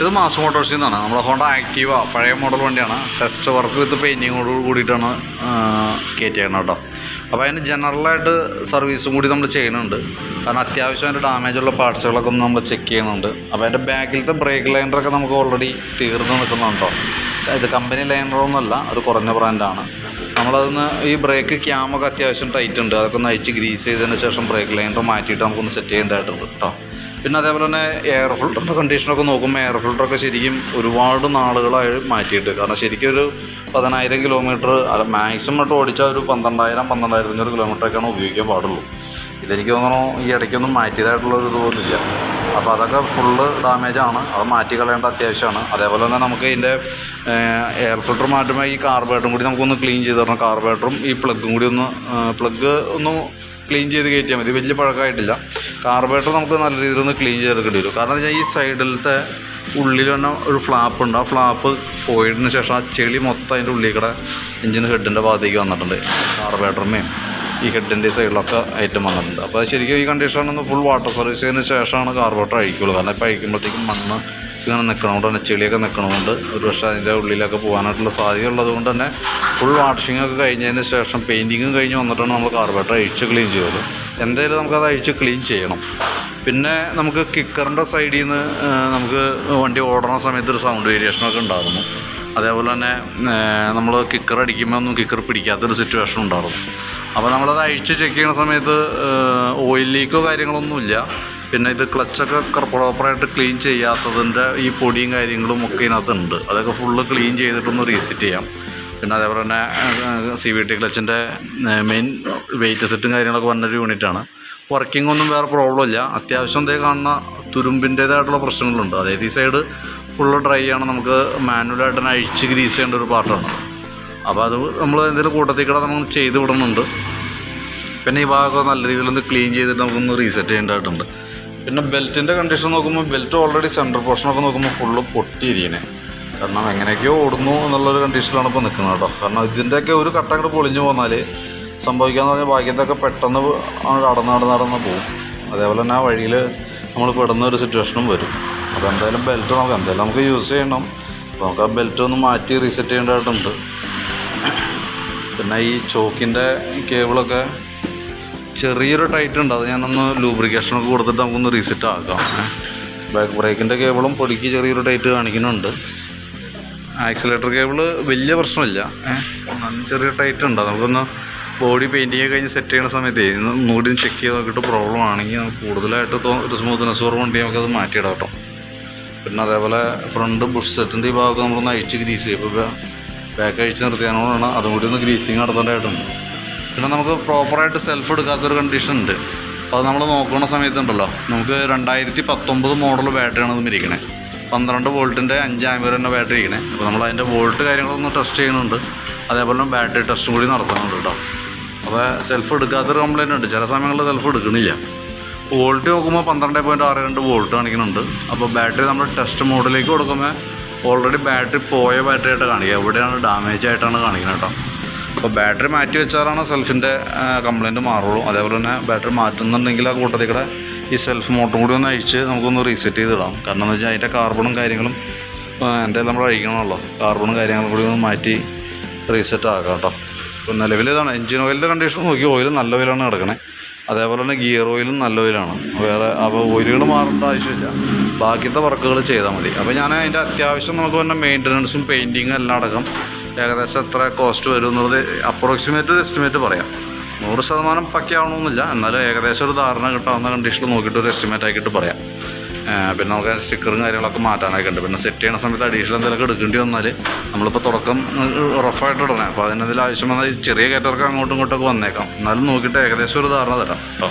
ഇത് മാസ് മോട്ടോഴ്സിൽ നിന്നാണ് നമ്മുടെ ഹോണ്ട ആക്റ്റീവ പഴയ മോഡൽ വണ്ടിയാണ്. ടെസ്റ്റ് വർക്ക് വിത്ത് പെയിന്റിങ്ങോട് കൂടിയിട്ടാണ് കയറ്റിയേക്കണം കേട്ടോ. അപ്പോൾ അതിന് ജനറലായിട്ട് സർവീസും കൂടി നമ്മൾ ചെയ്യുന്നുണ്ട്. കാരണം അത്യാവശ്യം അതിന്റെ ഡാമേജുള്ള പാർട്സുകളൊക്കെ ഒന്ന് നമ്മൾ ചെക്ക് ചെയ്യുന്നുണ്ട്. അപ്പോൾ അതിന്റെ ബാക്കിലത്തെ ബ്രേക്ക് ലൈനറൊക്കെ നമുക്ക് ഓൾറെഡി തീർന്ന് നിൽക്കുന്നുണ്ടോ ഇത് കമ്പനി ലൈനറൊന്നുമല്ല അത് കുറഞ്ഞ ബ്രാൻഡാണ് നമ്മളതൊന്ന് ഈ ബ്രേക്ക് ക്യാമൊക്കെ അത്യാവശ്യം ടൈറ്റ് ഉണ്ട്. അതൊക്കെ ഒന്ന് അഴിച്ച് ഗ്രീസ് ചെയ്തതിന് ശേഷം ബ്രേക്ക് ലൈനർ മാറ്റിയിട്ട് നമുക്കൊന്ന് സെറ്റ് ചെയ്യേണ്ടതായിട്ടുണ്ട് കേട്ടോ. പിന്നെ അതേപോലെ തന്നെ എയർ ഫിൽറ്ററിന്റെ കണ്ടീഷനൊക്കെ നോക്കുമ്പോൾ എയർ ഫിൽറ്ററൊക്കെ ശരിക്കും ഒരുപാട് നാളുകളായി മാറ്റിയിട്ട് കാരണം ശരിക്കും ഒരു പതിനായിരം കിലോമീറ്റർ അല്ല മാക്സിമം ഇട്ട് ഓടിച്ചാൽ ഒരു പന്ത്രണ്ടായിരം പന്ത്രണ്ടായിരത്തി അഞ്ഞൂറ് കിലോമീറ്ററൊക്കെയാണ് ഉപയോഗിക്കാൻ പാടുള്ളൂ. ഇതെനിക്ക് തോന്നുന്നു ഈ ഇടയ്ക്കൊന്നും മാറ്റിയതായിട്ടുള്ള ഒരു അപ്പോൾ അതൊക്കെ ഫുള്ള് ഡാമേജാണ് അത് മാറ്റി കളയേണ്ട അത്യാവശ്യമാണ്. അതേപോലെ തന്നെ നമുക്ക് ഇതിന്റെ എയർ ഫിൽറ്റർ മാറ്റുമ്പോൾ ഈ കാർബേറ്ററും കൂടി നമുക്കൊന്ന് ക്ലീൻ ചെയ്ത് തരണം. കാർബേറ്ററും ഈ പ്ലഗും കൂടി ഒന്ന് പ്ലഗ് ഒന്ന് ക്ലീൻ ചെയ്ത് കയറ്റിയാൽ മതി. വലിയ പഴക്കമായിട്ടില്ല. കാർബറേറ്റർ നമുക്ക് നല്ല രീതിയിൽ ഒന്ന് ക്ലീൻ ചെയ്തെടുക്കേണ്ടി വരും. കാരണം വെച്ചാൽ ഈ സൈഡിലത്തെ ഉള്ളിൽ തന്നെ ഒരു ഫ്ലാപ്പ് ഉണ്ട്. ആ ഫ്ലാപ്പ് പോയതിന് ശേഷം ആ ചെളി മൊത്തം അതിന്റെ ഉള്ളിൽ കൂടെ എഞ്ചിൻ ഹെഡിന്റെ ഭാഗത്തേക്ക് വന്നിട്ടുണ്ട്. കാർബേറ്ററിന്റെയും ഈ ഹെഡിന്റെ സൈഡിലൊക്കെ ഐറ്റം വന്നിട്ടുണ്ട്. അപ്പോൾ ശരിക്കും ഈ കണ്ടീഷനാണെന്ന് ഫുൾ വാട്ടർ സർവീസ് ചെയ്തതിന് ശേഷമാണ് കാർബറേറ്റർ അഴിക്കുള്ളൂ. കാരണം ഇപ്പോൾ അഴിക്കുമ്പോഴത്തേക്കും മണ്ണ് ഇങ്ങനെ നിൽക്കണതുകൊണ്ട് തന്നെ ചെളിയൊക്കെ നിൽക്കണതുകൊണ്ട് ഒരു പക്ഷേ അതിന്റെ ഉള്ളിലൊക്കെ പോകാനായിട്ടുള്ള സാധ്യത ഉള്ളതുകൊണ്ട് തന്നെ ഫുൾ വാഷിംഗ് ഒക്കെ കഴിഞ്ഞതിന് ശേഷം പെയിന്റിങ്ങും കഴിഞ്ഞ് വന്നിട്ടാണ് നമ്മൾ കാർബേറ്റർ അഴിച്ച് ക്ലീൻ ചെയ്തത്. എന്തായാലും നമുക്കത് അഴിച്ച് ക്ലീൻ ചെയ്യണം. പിന്നെ നമുക്ക് കിക്കറിന്റെ സൈഡിൽ നിന്ന് നമുക്ക് വണ്ടി ഓടണ സമയത്ത് ഒരു സൗണ്ട് വേരിയേഷനൊക്കെ ഉണ്ടായിരുന്നു. അതേപോലെ തന്നെ നമ്മൾ കിക്കർ അടിക്കുമ്പോൾ ഒന്നും കിക്കർ പിടിക്കാത്തൊരു സിറ്റുവേഷൻ ഉണ്ടായിരുന്നു. അപ്പോൾ നമ്മളത് അഴിച്ച് ചെക്ക് ചെയ്യുന്ന സമയത്ത് ഓയിൽ ലീക്കോ കാര്യങ്ങളൊന്നുമില്ല. പിന്നെ ഇത് ക്ലച്ചൊക്കെ പ്രോപ്പറായിട്ട് ക്ലീൻ ചെയ്യാത്തതിന്റെ ഈ പൊടിയും കാര്യങ്ങളും ഒക്കെ ഇതിനകത്തുണ്ട്. അതൊക്കെ ഫുള്ള് ക്ലീൻ ചെയ്തിട്ടൊന്ന് റീസെറ്റ് ചെയ്യാം. പിന്നെ അതേപോലെ തന്നെ സി വി ടി ക്ലച്ചിന്റെ മെയിൻ വെയിറ്റ് സെറ്റും കാര്യങ്ങളൊക്കെ വന്നൊരു യൂണിറ്റാണ് വർക്കിംഗ് ഒന്നും വേറെ പ്രോബ്ലം ഇല്ല. അത്യാവശ്യം എന്തേ കാണുന്ന തുരുമ്പിന്റേതായിട്ടുള്ള പ്രശ്നങ്ങളുണ്ട്. അതായത് ഈ സൈഡ് ഫുള്ള് ഡ്രൈ ആണ്. നമുക്ക് മാനുവലായിട്ട് തന്നെ അഴിച്ച് ഗ്രീസ് ചെയ്യേണ്ട ഒരു പാർട്ടാണ് അപ്പോൾ അത് നമ്മൾ എന്തെങ്കിലും കൂട്ടത്തിൽ കൂടെ നമ്മൾ ചെയ്ത് വിടുന്നുണ്ട്. പിന്നെ ഈ ഭാഗമൊക്കെ നല്ല രീതിയിലൊന്ന് ക്ലീൻ ചെയ്തിട്ട് നമുക്കൊന്ന് റീസെറ്റ് ചെയ്യേണ്ടതായിട്ടുണ്ട്. പിന്നെ ബെൽറ്റിന്റെ കണ്ടീഷൻ നോക്കുമ്പോൾ ബെൽറ്റ് ഓൾറെഡി സെന്റർ പോർഷനൊക്കെ നോക്കുമ്പോൾ ഫുള്ള് പൊട്ടിയിരിക്കണേ. കാരണം എങ്ങനെയൊക്കെയോ ഓടുന്നു എന്നുള്ളൊരു കണ്ടീഷനിലാണ് ഇപ്പോൾ നിൽക്കുന്നത് കേട്ടോ. കാരണം ഇതിന്റെയൊക്കെ ഒരു കട്ട അങ്ങോട്ട് പൊളിഞ്ഞു പോന്നാൽ സംഭവിക്കാന്ന് പറഞ്ഞാൽ ബാക്കിയത്തൊക്കെ പെട്ടെന്ന് അടന്ന് നടന്ന് നടന്ന് പോകും അതേപോലെ തന്നെ ആ വഴിയിൽ നമ്മൾ പെടുന്ന ഒരു സിറ്റുവേഷനും വരും. അപ്പോൾ എന്തായാലും ബെൽറ്റ് നമുക്ക് എന്തായാലും നമുക്ക് യൂസ് ചെയ്യണം. അപ്പോൾ നമുക്ക് ആ ബെൽറ്റ് ഒന്ന് മാറ്റി റീസെറ്റ് ചെയ്യേണ്ടതായിട്ടുണ്ട്. പിന്നെ ഈ ചോക്കിന്റെ കേബിളൊക്കെ ചെറിയൊരു ടൈറ്റ് ഉണ്ട്. അത് ഞാനൊന്ന് ലൂബ്രിക്കേഷനൊക്കെ കൊടുത്തിട്ട് നമുക്കൊന്ന് റീസെറ്റ് ആക്കാം. ബാക്ക് ബ്രേക്കിന്റെ കേബിളും പൊടിക്ക് ചെറിയൊരു ടൈറ്റ് കാണിക്കുന്നുണ്ട്. ആക്സിലേറ്റർ കേബിൾ വലിയ പ്രശ്നമില്ല. ചെറിയ ടൈറ്റ് ഉണ്ട്. നമുക്കൊന്ന് ബോഡി പെയിന്റിങ് കഴിഞ്ഞ് സെറ്റ് ചെയ്യുന്ന സമയത്ത് ഒന്നുകൂടി ചെക്ക് ചെയ്ത് നോക്കിയിട്ട് പ്രോബ്ലം ആണെങ്കിൽ കൂടുതലായിട്ട് ഒരു സ്മൂത്ത്നെസ് കുറവുണ്ടെങ്കിൽ നമുക്കത് മാറ്റിയിടാം കേട്ടോ. പിന്നെ അതേപോലെ ഫ്രണ്ട് ബുഷ് സെറ്റിന്റെ ഈ ഭാഗമൊക്കെ നമ്മളൊന്ന് അഴിച്ച് ഗ്രീസ് ചെയ്യും ഇപ്പോൾ ബാക്ക് അഴിച്ച് നിർത്തിയാണോടാണ് അതും കൂടി ഒന്ന് ഗ്രീസിങ് നടത്തേണ്ടതായിട്ടുണ്ട്. പിന്നെ നമുക്ക് പ്രോപ്പറായിട്ട് സെൽഫ് എടുക്കാത്തൊരു കണ്ടീഷൻ ഉണ്ട്. അപ്പോൾ അത് നമ്മൾ നോക്കുന്ന സമയത്തുണ്ടല്ലോ നമുക്ക് രണ്ടായിരത്തി പത്തൊമ്പത് മോഡൽ ബാറ്ററിയാണ് ഇരിക്കണേ. പന്ത്രണ്ട് വോൾട്ടിന്റെ അഞ്ച് ആമ്പർ തന്നെ ബാറ്ററി ഇരിക്കണേ. അപ്പോൾ നമ്മൾ അതിന്റെ വോൾട്ട് കാര്യങ്ങളൊന്ന് ടെസ്റ്റ് ചെയ്യുന്നുണ്ട്. അതേപോലെ ബാറ്ററി ടെസ്റ്റും കൂടി നടത്തുന്നുണ്ട് കേട്ടോ. അപ്പോൾ സെൽഫ് എടുക്കാത്തൊരു കംപ്ലൈന്റ് ഉണ്ട്. ചില സമയങ്ങളിൽ സെൽഫ് എടുക്കണില്ല വോൾട്ട് നോക്കുമ്പോൾ പന്ത്രണ്ട് പോയിന്റ് ആറ് രണ്ട് വോൾട്ട് കാണിക്കുന്നുണ്ട്. അപ്പോൾ ബാറ്ററി നമ്മൾ ടെസ്റ്റ് മോഡിലേക്ക് കൊടുക്കുമ്പോൾ ഓൾറെഡി ബാറ്ററി പോയ ബാറ്ററി ആയിട്ട് കാണിക്കുക. എവിടെയാണ് ഡാമേജ് ആയിട്ടാണ് കാണിക്കുന്നത് കേട്ടോ. അപ്പോൾ ബാറ്ററി മാറ്റി വെച്ചാലാണ് സെൽഫിന്റെ കംപ്ലയിന്റ് മാറുള്ളൂ. അതേപോലെ തന്നെ ബാറ്ററി മാറ്റുന്നുണ്ടെങ്കിൽ ആ കൂട്ടത്തിൽ കൂടെ ഈ സെൽഫ് മോട്ടറും കൂടി ഒന്ന് അഴിച്ച് നമുക്കൊന്ന് റീസെറ്റ് ചെയ്ത് ഇടാം കാരണം എന്ന് വെച്ചാൽ അതിന്റെ കാർബണും കാര്യങ്ങളും എന്തായാലും നമ്മൾ അഴിക്കണമല്ലോ. കാർബണും കാര്യങ്ങളും കൂടി ഒന്ന് മാറ്റി റീസെറ്റ് ആക്കാം കേട്ടോ. ഇപ്പോൾ നിലവിൽ ഇതാണ് എഞ്ചിൻ ഓയിലിന്റെ കണ്ടീഷൻ നോക്കി ഓയിൽ നല്ല ഓയിലാണ് കിടക്കണേ. അതേപോലെ തന്നെ ഗിയർ ഓയിലും നല്ല ഓയിലാണ് വേറെ അപ്പോൾ ഓയിലുകൾ മാറേണ്ട ആവശ്യമില്ല. ബാക്കിയത്തെ വർക്കുകൾ ചെയ്താൽ മതി. അപ്പോൾ ഞാൻ അതിന്റെ അത്യാവശ്യം നമുക്ക് പറഞ്ഞ മെയിന്റനൻസും പെയിന്റിങ്ങും എല്ലാം അടക്കം ഏകദേശം എത്ര കോസ്റ്റ് വരും എന്നുള്ളത് അപ്രോക്സിമേറ്റ് ഒരു എസ്റ്റിമേറ്റ് പറയാം. നൂറ് ശതമാനം പക്കയാവണമെന്നില്ല. എന്നാലും ഏകദേശം ഒരു ധാരണ കിട്ടാവുന്ന കണ്ടീഷനിൽ നോക്കിയിട്ട് ഒരു എസ്റ്റിമേറ്റ് ആക്കിയിട്ട് പറയാം. പിന്നെ നമുക്ക് സ്റ്റിക്കറും കാര്യങ്ങളൊക്കെ മാറ്റാനൊക്കെ ഉണ്ട്. പിന്നെ സെറ്റ് ചെയ്യണ സമയത്ത് അഡീഷണൽ എന്തെങ്കിലുമൊക്കെ എടുക്കേണ്ടി വന്നാൽ നമ്മളിപ്പോൾ തുടക്കം റഫായിട്ട് ഇടണേ. അപ്പോൾ അതിനെന്തെങ്കിലും ആവശ്യം വന്നാൽ ചെറിയ കയറ്റർക്ക് അങ്ങോട്ടും ഇങ്ങോട്ടൊക്കെ വന്നേക്കാം. എന്നാലും നോക്കിയിട്ട് ഏകദേശം ഒരു ധാരണ തരാം. കേട്ടോ